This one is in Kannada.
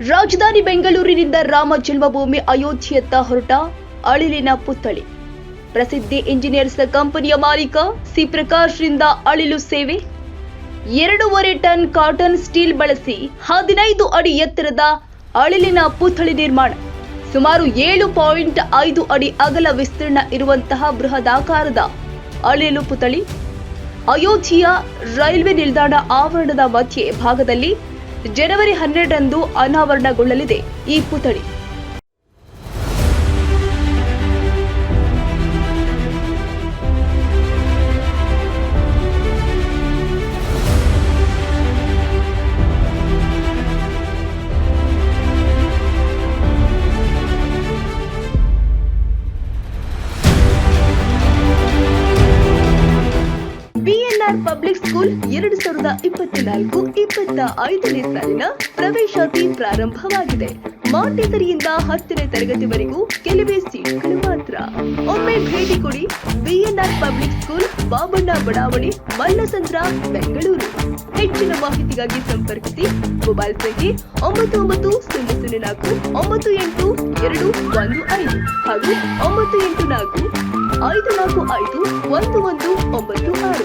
ರಾಜಧಾನಿ ಬೆಂಗಳೂರಿನಿಂದ ರಾಮ ಜನ್ಮಭೂಮಿ ಅಯೋಧ್ಯೆಯತ್ತ ಹೊರಟ ಅಳಿಲಿನ ಪುತ್ಥಳಿ. ಪ್ರಸಿದ್ಧಿ ಇಂಜಿನಿಯರ್ಸ್ ಕಂಪನಿಯ ಮಾಲೀಕ ಸಿ ಪ್ರಕಾಶ್ರಿಂದ ಅಳಿಲು ಸೇವೆ. ಎರಡೂವರೆ ಟನ್ ಕಾಟನ್ ಸ್ಟೀಲ್ ಬಳಸಿ ಹದಿನೈದು ಅಡಿ ಎತ್ತರದ ಅಳಿಲಿನ ಪುತ್ಥಳಿ ನಿರ್ಮಾಣ. ಸುಮಾರು ಏಳು ಪಾಯಿಂಟ್ ಐದು ಅಡಿ ಅಗಲ ವಿಸ್ತೀರ್ಣ ಇರುವಂತಹ ಬೃಹದಾಕಾರದ ಅಳಿಲು ಪುತ್ಥಳಿ. ಅಯೋಧ್ಯೆಯ ರೈಲ್ವೆ ನಿಲ್ದಾಣ ಆವರಣದ ಮಧ್ಯೆ ಭಾಗದಲ್ಲಿ ಜನವರಿ ಹನ್ನೆರಡರಂದು ಅನಾವರಣಗೊಳ್ಳಲಿದೆ. ಈ ಪುತ್ಥಳಿ ಬಿಎನ್ಆರ್ ಪಬ್ಲಿಕ್ ಸ್ಕೂಲ್ ಎರಡು ಸಾವಿರದ ಇಪ್ಪತ್ನಾಲ್ಕು, ಇಪ್ಪತ್ತ ಐದನೇ ಸಾಲಿನ ಪ್ರವೇಶಾತಿ ಪ್ರಾರಂಭವಾಗಿದೆ. ಮಾಂಟೇಸರಿಯಿಂದ ಹತ್ತನೇ ತರಗತಿವರೆಗೂ ಕೆಲವೇ ಸೀಟ್ಗಳು ಮಾತ್ರ. ಒಮ್ಮೆ ಭೇಟಿ ಕೊಡಿ ಬಿಎನ್ಆರ್ ಪಬ್ಲಿಕ್ ಸ್ಕೂಲ್ ಬಾಬಣ್ಣ ಬಡಾವಣೆ, ಮಲ್ಲಸಂದ್ರ, ಬೆಂಗಳೂರು. ಹೆಚ್ಚಿನ ಮಾಹಿತಿಗಾಗಿ ಸಂಪರ್ಕಿಸಿ ಮೊಬೈಲ್ ಸಂಖ್ಯೆ ಒಂಬತ್ತು ಒಂಬತ್ತು, ಸೊನ್ನೆ ಸೊನ್ನೆ ನಾಲ್ಕು, ಒಂಬತ್ತು ಎಂಟು, ಎರಡು ಒಂದು ಐದು ಹಾಗೂ ಒಂಬತ್ತು ಎಂಟು ನಾಲ್ಕು, ಐದು ನಾಲ್ಕು ಐದು ಒಂದು ಒಂದು ಒಂಬತ್ತು ಆರು.